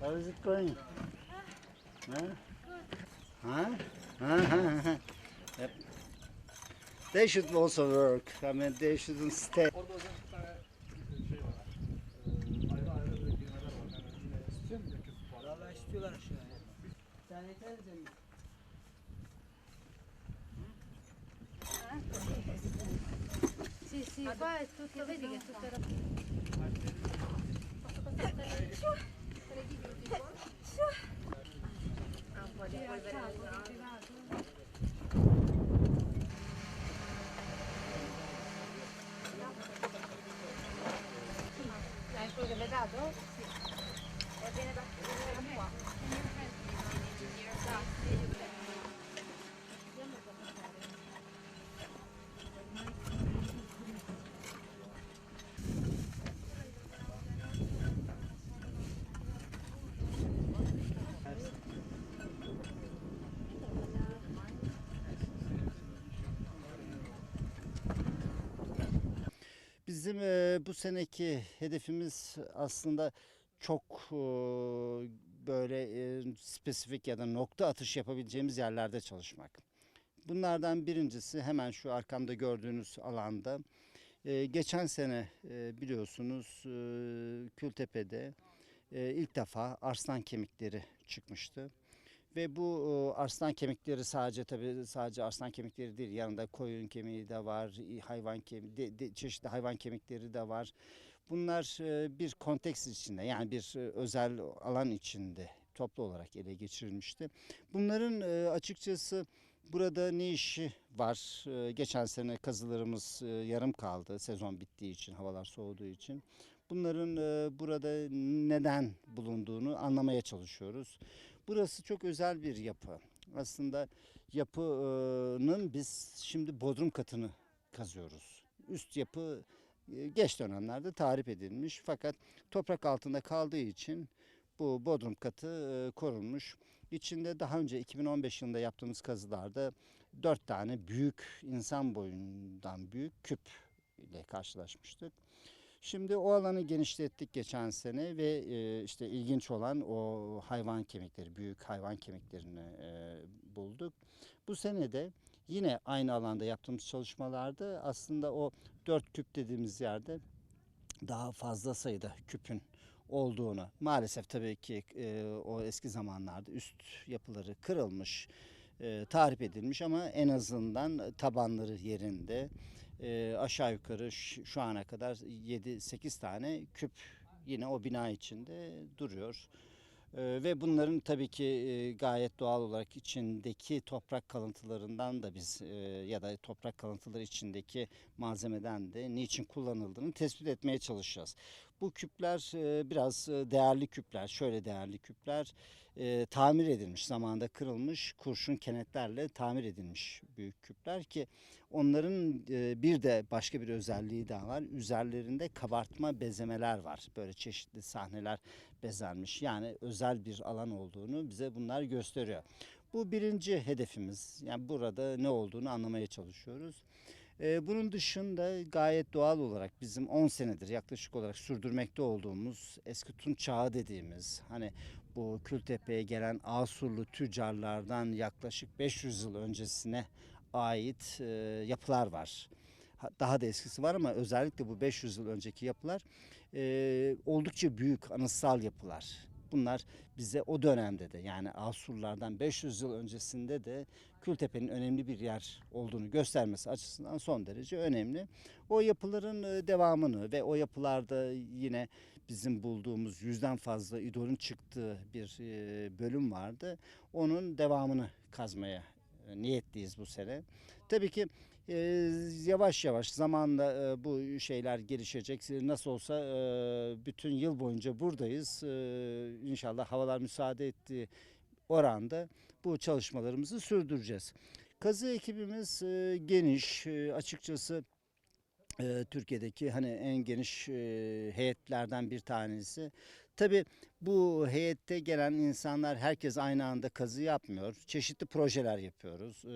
How is it going? Huh? Huh? Huh? They should also work. I mean, they shouldn't stay. Ah, vai, tu que lhe diga, tu terá. Agora, depois pode. Bizim e, bu seneki hedefimiz aslında çok e, böyle e, spesifik ya da nokta atış yapabileceğimiz yerlerde çalışmak. Bunlardan birincisi hemen şu arkamda gördüğünüz alanda. E, geçen sene e, biliyorsunuz e, Kültepe'de e, ilk defa arslan kemikleri çıkmıştı. Ve bu arslan kemikleri sadece tabii sadece arslan kemikleri değil yanında koyun kemiği de var, hayvan kemiği, de- de- çeşitli hayvan kemikleri de var. Bunlar bir konteks içinde yani bir özel alan içinde toplu olarak ele geçirilmişti. Bunların açıkçası burada ne işi var? Geçen sene kazılarımız yarım kaldı sezon bittiği için, havalar soğuduğu için. Bunların burada neden bulunduğunu anlamaya çalışıyoruz. Burası çok özel bir yapı. Aslında yapının biz şimdi bodrum katını kazıyoruz. Üst yapı e, geç dönemlerde tarif edilmiş fakat toprak altında kaldığı için bu bodrum katı e, korunmuş. İçinde daha önce 2015 yılında yaptığımız kazılarda dört tane büyük insan boyundan büyük küp ile karşılaşmıştık. Şimdi o alanı genişlettik geçen sene ve e, işte ilginç olan o hayvan kemikleri, büyük hayvan kemiklerini e, bulduk. Bu sene de yine aynı alanda yaptığımız çalışmalarda aslında o dört küp dediğimiz yerde daha fazla sayıda küpün olduğunu maalesef tabii ki e, o eski zamanlarda üst yapıları kırılmış, tarif edilmiş ama en azından tabanları yerinde e, aşağı yukarı şu ana kadar 7-8 tane küp yine o bina içinde duruyor. E, ve bunların tabii ki e, gayet doğal olarak içindeki toprak kalıntılarından da biz e, ya da toprak kalıntıları içindeki malzemeden de niçin kullanıldığını tespit etmeye çalışacağız. Bu küpler e, biraz e, değerli küpler, şöyle değerli küpler e, tamir edilmiş, zamanında kırılmış kurşun kenetlerle tamir edilmiş büyük küpler ki onların bir de başka bir özelliği daha var. Üzerlerinde kabartma bezemeler var. Böyle çeşitli sahneler bezenmiş. Yani özel bir alan olduğunu bize bunlar gösteriyor. Bu birinci hedefimiz. Yani burada ne olduğunu anlamaya çalışıyoruz. Ee, bunun dışında gayet doğal olarak bizim 10 senedir yaklaşık olarak sürdürmekte olduğumuz eski Tunç Çağı dediğimiz hani bu Kültepe'ye gelen Asurlu tüccarlardan yaklaşık 500 yıl öncesine ait e, yapılar var. Ha- Daha da eskisi var ama özellikle bu 500 yıl önceki yapılar e, oldukça büyük anıtsal yapılar. Bunlar bize o dönemde de yani Asurlardan 500 yıl öncesinde de Kültepe'nin önemli bir yer olduğunu göstermesi açısından son derece önemli. O yapıların e, devamını ve o yapılarda yine bizim bulduğumuz yüzden fazla idolün çıktığı bir e, bölüm vardı. Onun devamını kazmaya e, niyetliyiz bu sene. Tabii ki e, yavaş yavaş zamanla e, bu şeyler gelişecek. Nasıl olsa e, bütün yıl boyunca buradayız. E, inşallah havalar müsaade ettiği oranda bu çalışmalarımızı sürdüreceğiz. Kazı ekibimiz e, geniş. E, açıkçası e, Türkiye'deki hani en geniş e, heyetlerden bir tanesi. Tabii bu heyette gelen insanlar herkes aynı anda kazı yapmıyor. Çeşitli projeler yapıyoruz. Ee,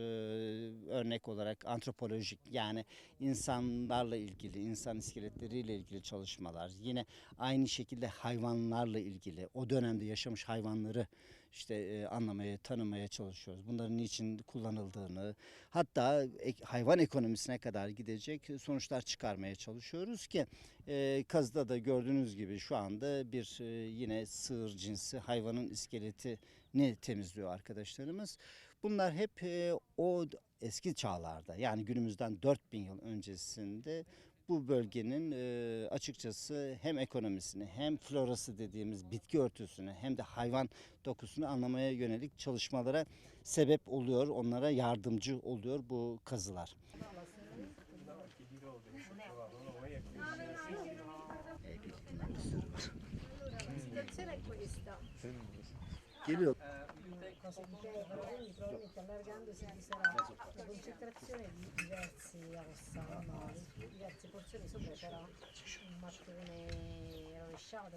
örnek olarak antropolojik yani insanlarla ilgili, insan iskeletleriyle ilgili çalışmalar. Yine aynı şekilde hayvanlarla ilgili, o dönemde yaşamış hayvanları işte e, anlamaya, tanımaya çalışıyoruz. Bunların niçin kullanıldığını, hatta ek- hayvan ekonomisine kadar gidecek sonuçlar çıkarmaya çalışıyoruz ki e, kazıda da gördüğünüz gibi şu anda bir e, yine sığır cinsi hayvanın iskeletini temizliyor arkadaşlarımız. Bunlar hep e, o eski çağlarda yani günümüzden 4000 yıl öncesinde bu bölgenin açıkçası hem ekonomisini hem florası dediğimiz bitki örtüsünü hem de hayvan dokusunu anlamaya yönelik çalışmalara sebep oluyor, onlara yardımcı oluyor bu kazılar. Geliyor. Trovo che allargandosi ci sarà la concentrazione di diversi ossa, no? diverse porzioni sopra c'era un mattone rovesciato